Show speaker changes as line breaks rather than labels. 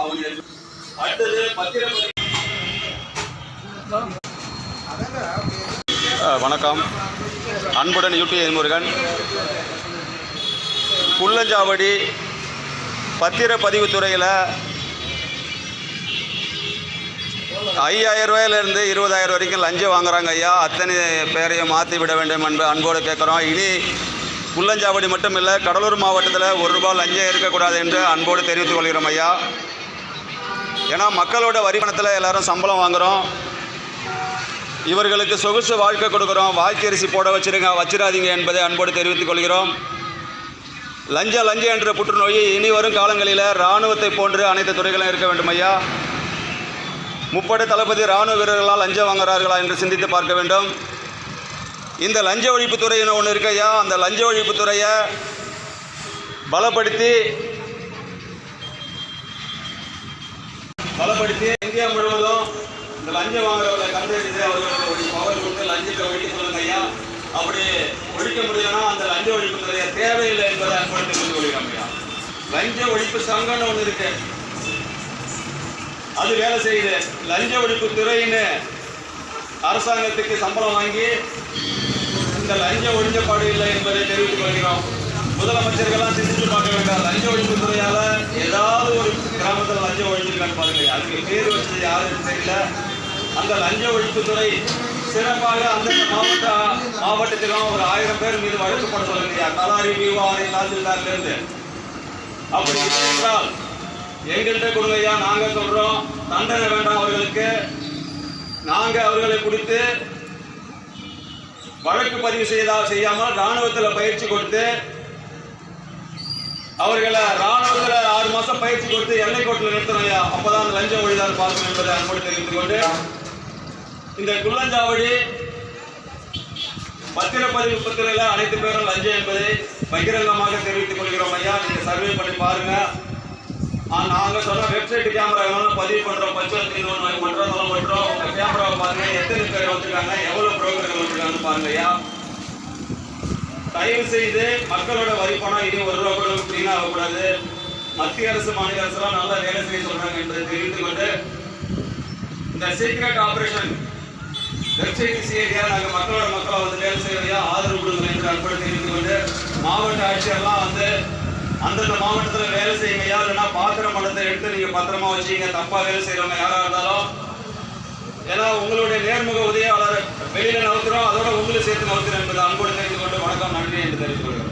அவருடைய அடுத்தது பத்திரப்பதி வணக்கம். அன்புடன் யூடி முருகன். குள்ளஞ்சாவடி பத்திரப்பதிவுத்துறையில் ஐயாயிரம் ரூபாயிலிருந்து இருபதாயிரம் வரைக்கும் லஞ்சம் வாங்குறாங்க ஐயா. அத்தனை பேரையும் மாற்றி விட வேண்டும் என்று அன்போடு கேட்குறோம். இனி புல்லஞ்சாவடி மட்டும் இல்லை கடலூர் மாவட்டத்தில் ஒரு ரூபாய் லஞ்சம் இருக்கக்கூடாது என்று அன்போடு தெரிவித்துக் கொள்கிறோம் ஐயா. ஏன்னா மக்களோட வரி எல்லோரும் எல்லாரும் சம்பளம் வாங்குகிறோம் இவர்களுக்கு சொகுசு வாழ்க்கை கொடுக்குறோம். வாழ்க்கை அரிசி போட வச்சிருங்க வச்சிடாதீங்க என்பதை அன்போடு தெரிவித்துக் கொள்கிறோம். லஞ்சம் லஞ்சம் என்ற புற்றுநோய் இனி வரும் காலங்களில் இராணுவத்தை போன்று அனைத்து துறைகளும் இருக்க வேண்டும் ஐயா. முப்படை தளபதி இராணுவ வீரர்களால் லஞ்சம் வாங்குகிறார்களா என்று சிந்தித்து பார்க்க வேண்டும். இந்த லஞ்ச ஒழிப்புத்துறைன்னு ஒன்று இருக்கு ஐயா. அந்த லஞ்ச ஒழிப்புத்துறையை பலப்படுத்தி பலப்படுத்தி இந்தியா முழுவதும் இந்த லஞ்சம் வாங்குறவங்களை கண்டறிந்து அவர்களுக்கு ஒரு பவர் கொடுத்து லஞ்சத்தை ஒழிக்க சொல்லுங்க ஐயா. அப்படி ஒழிக்க முடியும்னா அந்த லஞ்ச ஒழிப்புத்துறையை தேவையில்லை என்பதை அன்படுத்தி கொண்டு கொள்கிறோம் ஐயா. லஞ்ச ஒழிப்பு சங்கம்னு ஒன்று இருக்கு. அது வேலை செய்யுது. லஞ்ச ஒழிப்பு துறைன்னு அரசாங்கத்துக்கு சம்பளம் வாங்கி இந்த லஞ்ச ஒழிஞ்சப்பாடு இல்லை என்பதை தெரிவித்துக் கொள்கிறோம். முதலமைச்சர்கள்லாம் சிந்திச்சு பார்க்க வேண்டாம். லஞ்ச ஒழிப்பு துறையால ஏதாவது ஒரு கிராமத்தில் லஞ்சம் ஒழிஞ்சிருக்கான்னு பாருங்க அதுக்கு பேர் வச்சது யாருன்னு தெரியல. அந்த லஞ்ச ஒழிப்புத்துறை சிறப்பாக அந்தந்த மாவட்ட மாவட்டத்திலும் ஒரு ஆயிரம் பேர் மீது வழக்கு போட சொல்லுங்க கலாரி விவாரி தாசில்தார்லேருந்து. அப்படி என்றால் எங்கள்கிட்ட கொடுங்க ஐயா நாங்க சொல்றோம். தண்டனை வேண்டாம் அவர்களுக்கு. நாங்கள் அவர்களை கொடுத்து வழக்கு பதிவு செய்தா செய்யாமல் ராணுவத்தில் பயிற்சி கொடுத்து அவர்களை ராணுவத்தில் ஆறு மாசம் பயிற்சி கொடுத்து எல்லை கோட்டில் நிறுத்தணும் ஐயா. அப்பதான் அந்த லஞ்சம் ஒழிதான் பார்க்கணும் என்பதை அன்போடு தெரிவித்துக் கொண்டு இந்த குள்ளஞ்சாவடி பத்திரப்பதிவு புத்தகத்தில் அனைத்து பேரும் லஞ்சம் என்பதை பகிரங்கமாக தெரிவித்துக் கொள்கிறோம் ஐயா. நீங்க சர்வே பண்ணி பாருங்க. நாங்கள் நாங்க சொன்ன வெப்சைட் கேமரா வேணும் பதிவு பண்றோம். பஞ்சாயத்து ஒன்று பண்றோம். சொல்ல பண்றோம் உங்க கேமராவை பாருங்க. எத்தனை பேர் வந்திருக்காங்க எவ்வளவு புரோக்கர்கள் வந்திருக்காங்கன்னு பாருங்க ஐயா. தயவு செய்து மக்களோட வரி பணம் இனி ஒரு ரூபா கூட வீணா ஆகக்கூடாது. மத்திய அரசு மாநில அரசுலாம் நல்லா வேலை செய்ய சொல்றாங்க என்பதை தெரிவித்துக் கொண்டு இந்த சீக்ரெட் ஆபரேஷன் வெப்சைட் செய்யா நாங்கள் மக்களோட மக்களை வந்து வேலை செய்யறதையா ஆதரவு கொடுங்க என்று அன்போடு தெரிவித்துக் கொண்டு மாவட்ட ஆட்சியர்லாம் வந்து அந்தந்த மாவட்டத்தில் வேலை செய்யுங்க. இல்லைன்னா பாத்திர மடத்தை எடுத்து நீங்கள் பத்திரமா வச்சீங்க தப்பா வேலை செய்யறவங்க யாரா இருந்தாலும் ஏன்னா உங்களுடைய நேர்முக உதவியாளர் வெளியில நவுத்துறோம் அதோட உங்களை சேர்த்து நவுத்துறோம் என்பது அன்போடு தெரிந்து கொண்டு வணக்கம் நன்றி என்று தெரிவித்துக் கொள்கிறோம்.